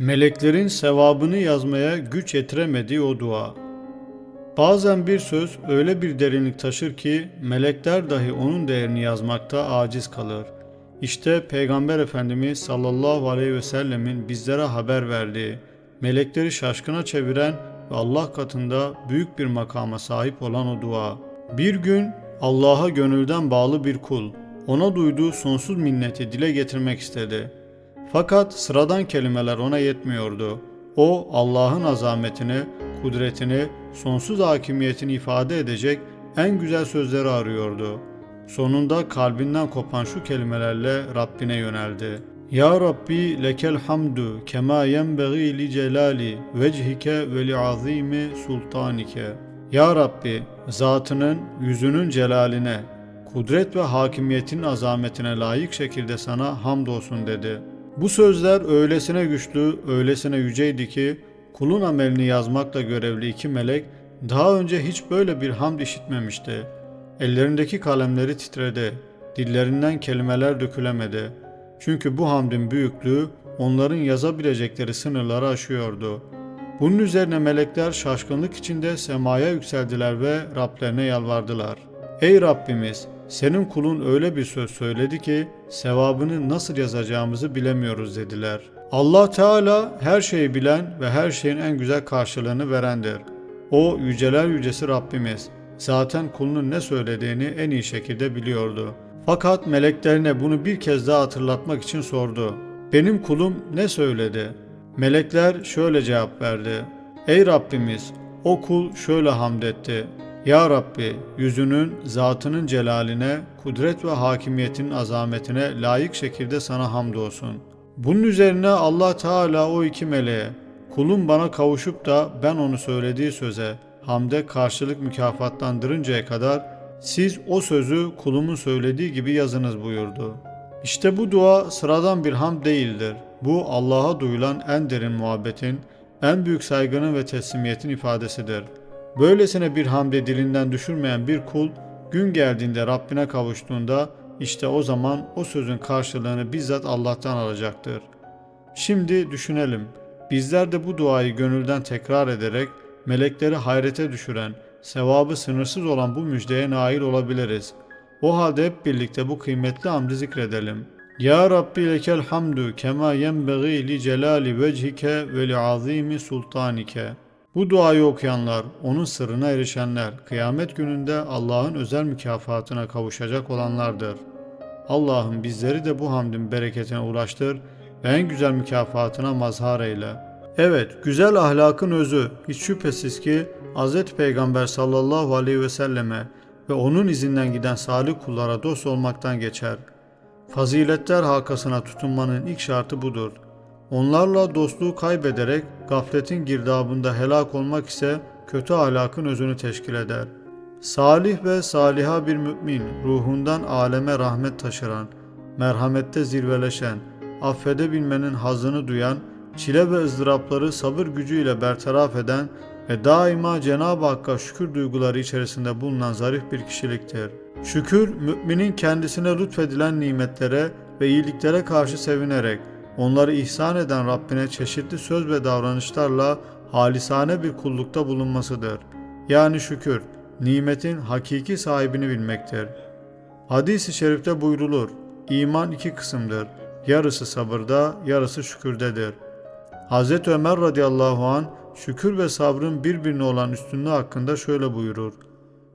Meleklerin sevabını yazmaya güç yetiremediği o dua. Bazen bir söz öyle bir derinlik taşır ki melekler dahi onun değerini yazmakta aciz kalır. İşte Peygamber Efendimiz sallallahu aleyhi ve sellemin bizlere haber verdiği, melekleri şaşkına çeviren ve Allah katında büyük bir makama sahip olan o dua. Bir gün Allah'a gönülden bağlı bir kul, ona duyduğu sonsuz minneti dile getirmek istedi. Fakat sıradan kelimeler ona yetmiyordu. O Allah'ın azametini, kudretini, sonsuz hakimiyetini ifade edecek en güzel sözleri arıyordu. Sonunda kalbinden kopan şu kelimelerle Rabbine yöneldi. Ya Rabbi lekel hamdu kema yenbeği li celali vechike ve li azimi sultanike. Ya Rabbi zatının yüzünün celaline, kudret ve hakimiyetin azametine layık şekilde sana hamdolsun dedi. Bu sözler öylesine güçlü, öylesine yüceydi ki kulun amelini yazmakla görevli iki melek daha önce hiç böyle bir hamd işitmemişti. Ellerindeki kalemleri titredi. Dillerinden kelimeler dökülemedi. Çünkü bu hamdin büyüklüğü onların yazabilecekleri sınırları aşıyordu. Bunun üzerine melekler şaşkınlık içinde semaya yükseldiler ve Rablerine yalvardılar. Ey Rabbimiz! Senin kulun öyle bir söz söyledi ki sevabını nasıl yazacağımızı bilemiyoruz dediler. Allah Teala her şeyi bilen ve her şeyin en güzel karşılığını verendir. O yüceler yücesi Rabbimiz. Zaten kulunun ne söylediğini en iyi şekilde biliyordu. Fakat meleklerine bunu bir kez daha hatırlatmak için sordu. Benim kulum ne söyledi? Melekler şöyle cevap verdi. Ey Rabbimiz! O kul şöyle hamd etti. Ya Rabbi yüzünün, zatının celaline, kudret ve hakimiyetinin azametine layık şekilde sana hamdolsun. Bunun üzerine Allah Teala o iki meleğe, kulum bana kavuşup da ben onu söylediği söze, hamde karşılık mükafatlandırıncaya kadar siz o sözü kulumun söylediği gibi yazınız buyurdu. İşte bu dua sıradan bir hamd değildir. Bu Allah'a duyulan en derin muhabbetin, en büyük saygının ve teslimiyetin ifadesidir.'' Böylesine bir hamle dilinden düşürmeyen bir kul gün geldiğinde Rabbine kavuştuğunda işte o zaman o sözün karşılığını bizzat Allah'tan alacaktır. Şimdi düşünelim. Bizler de bu duayı gönülden tekrar ederek melekleri hayrete düşüren, sevabı sınırsız olan bu müjdeye nail olabiliriz. O halde hep birlikte bu kıymetli hamdi zikredelim. Ya Rabbi lekel hamdu kema yenbeği li celali vechike ve li azimi sultanike. Bu duayı okuyanlar, onun sırrına erişenler, kıyamet gününde Allah'ın özel mükafatına kavuşacak olanlardır. Allah'ım bizleri de bu hamdin bereketine ulaştır ve en güzel mükafatına mazhar eyle. Evet, güzel ahlakın özü hiç şüphesiz ki Hz. Peygamber sallallahu aleyhi ve selleme ve onun izinden giden salih kullara dost olmaktan geçer. Faziletler halkasına tutunmanın ilk şartı budur.'' Onlarla dostluğu kaybederek gafletin girdabında helak olmak ise kötü ahlakın özünü teşkil eder. Salih ve saliha bir mümin, ruhundan aleme rahmet taşıran, merhamette zirveleşen, affedebilmenin hazını duyan, çile ve ızdırapları sabır gücüyle bertaraf eden ve daima Cenab-ı Hakk'a şükür duyguları içerisinde bulunan zarif bir kişiliktir. Şükür, müminin kendisine lütfedilen nimetlere ve iyiliklere karşı sevinerek, onları ihsan eden Rabbine çeşitli söz ve davranışlarla halisane bir kullukta bulunmasıdır. Yani şükür, nimetin hakiki sahibini bilmektir. Hadis-i şerifte buyrulur, iman iki kısımdır. Yarısı sabırda, yarısı şükürdedir. Hz. Ömer radıyallahu an şükür ve sabrın birbirine olan üstünlüğü hakkında şöyle buyurur.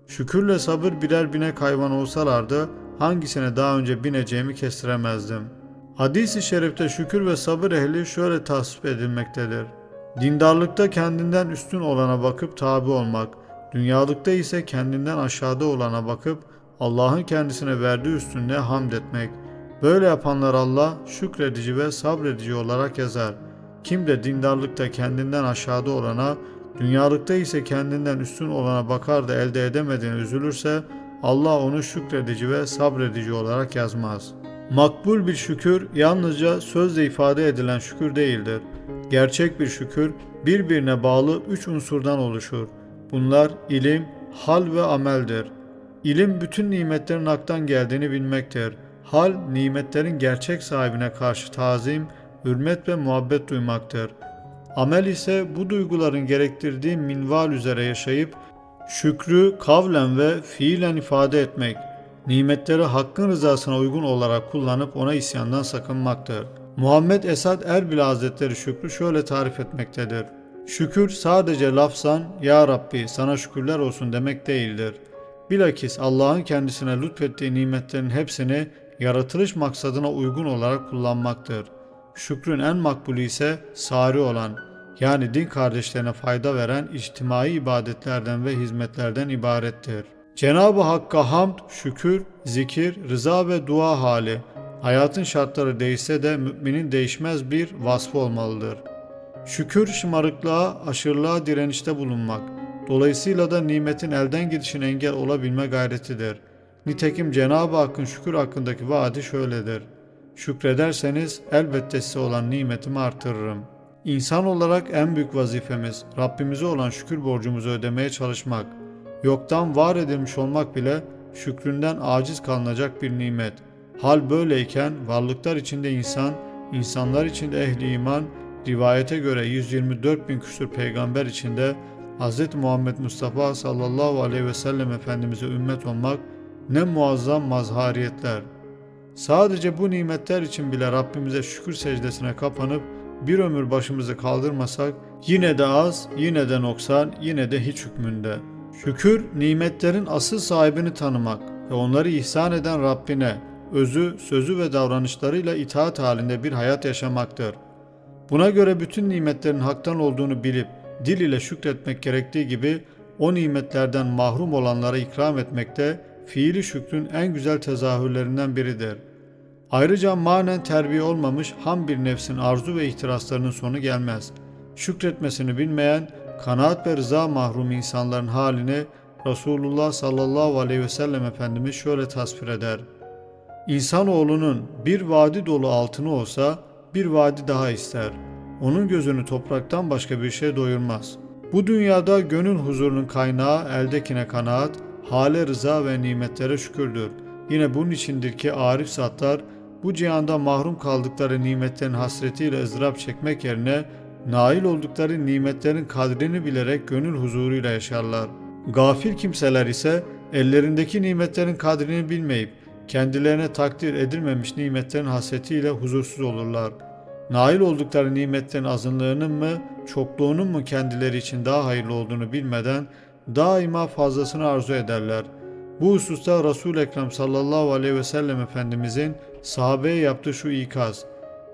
Şükürle sabır birer binek hayvan olsalardı hangisine daha önce bineceğimi kestiremezdim.'' Hadis-i şerifte şükür ve sabır ehli şöyle tasvip edilmektedir. Dindarlıkta kendinden üstün olana bakıp tabi olmak, dünyalıkta ise kendinden aşağıda olana bakıp Allah'ın kendisine verdiği üstünlüğe hamd etmek. Böyle yapanlar Allah şükredici ve sabredici olarak yazar. Kim de dindarlıkta kendinden aşağıda olana, dünyalıkta ise kendinden üstün olana bakar da elde edemediğini üzülürse Allah onu şükredici ve sabredici olarak yazmaz.'' Makbul bir şükür yalnızca sözle ifade edilen şükür değildir. Gerçek bir şükür birbirine bağlı üç unsurdan oluşur. Bunlar ilim, hal ve ameldir. İlim bütün nimetlerin haktan geldiğini bilmektir. Hal nimetlerin gerçek sahibine karşı tazim hürmet ve muhabbet duymaktır. Amel ise bu duyguların gerektirdiği minval üzere yaşayıp şükrü kavlen ve fiilen ifade etmek, nimetleri hakkın rızasına uygun olarak kullanıp ona isyandan sakınmaktır. Muhammed Esad Erbil Hazretleri şükrü şöyle tarif etmektedir. Şükür sadece lafzan Ya Rabbi sana şükürler olsun demek değildir. Bilakis Allah'ın kendisine lütfettiği nimetlerin hepsini yaratılış maksadına uygun olarak kullanmaktır. Şükrün en makbulü ise sari olan yani din kardeşlerine fayda veren içtimai ibadetlerden ve hizmetlerden ibarettir. Cenab-ı Hakk'a hamd, şükür, zikir, rıza ve dua hali hayatın şartları değişse de müminin değişmez bir vasfı olmalıdır. Şükür şımarıklığa, aşırılığa direnişte bulunmak, dolayısıyla da nimetin elden gidişine engel olabilme gayretidir. Nitekim Cenab-ı Hakk'ın şükür hakkındaki vaadi şöyledir. Şükrederseniz elbette size olan nimetimi artırırım. İnsan olarak en büyük vazifemiz Rabbimize olan şükür borcumuzu ödemeye çalışmak. Yoktan var edilmiş olmak bile şükründen aciz kalınacak bir nimet. Hal böyleyken varlıklar içinde insan, insanlar içinde ehli iman, rivayete göre 124 bin küsur peygamber içinde Hz. Muhammed Mustafa sallallahu aleyhi ve sellem Efendimiz'e ümmet olmak ne muazzam mazhariyetler. Sadece bu nimetler için bile Rabbimize şükür secdesine kapanıp bir ömür başımızı kaldırmasak yine de az, yine de noksan, yine de hiç hükmünde. Şükür nimetlerin asıl sahibini tanımak ve onları ihsan eden Rabbine özü, sözü ve davranışlarıyla itaat halinde bir hayat yaşamaktır. Buna göre bütün nimetlerin haktan olduğunu bilip dil ile şükretmek gerektiği gibi o nimetlerden mahrum olanlara ikram etmekte fiili şükrün en güzel tezahürlerinden biridir. Ayrıca manen terbiye olmamış ham bir nefsin arzu ve ihtiraslarının sonu gelmez. Şükretmesini bilmeyen, kanaat ve rıza mahrum insanların halini Resulullah sallallahu aleyhi ve sellem Efendimiz şöyle tasvir eder. İnsanoğlunun bir vadi dolu altını olsa bir vadi daha ister. Onun gözünü topraktan başka bir şey doyurmaz. Bu dünyada gönül huzurunun kaynağı eldekine kanaat, hale rıza ve nimetlere şükürdür. Yine bunun içindir ki arif zatlar bu cihanda mahrum kaldıkları nimetlerin hasretiyle ızdırap çekmek yerine nail oldukları nimetlerin kadrini bilerek gönül huzuruyla yaşarlar. Gafil kimseler ise ellerindeki nimetlerin kadrini bilmeyip kendilerine takdir edilmemiş nimetlerin hasretiyle huzursuz olurlar. Nail oldukları nimetlerin azınlığının mı, çokluğunun mu kendileri için daha hayırlı olduğunu bilmeden daima fazlasını arzu ederler. Bu hususta Resul-i Ekrem sallallahu aleyhi ve sellem Efendimizin sahabeye yaptığı şu ikaz,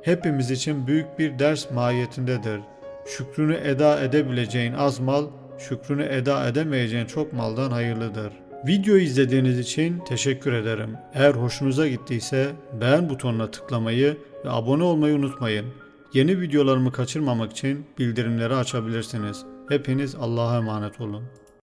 hepimiz için büyük bir ders mahiyetindedir. Şükrünü eda edebileceğin az mal, şükrünü eda edemeyeceğin çok maldan hayırlıdır. Videoyu izlediğiniz için teşekkür ederim. Eğer hoşunuza gittiyse beğen butonuna tıklamayı ve abone olmayı unutmayın. Yeni videolarımı kaçırmamak için bildirimleri açabilirsiniz. Hepiniz Allah'a emanet olun.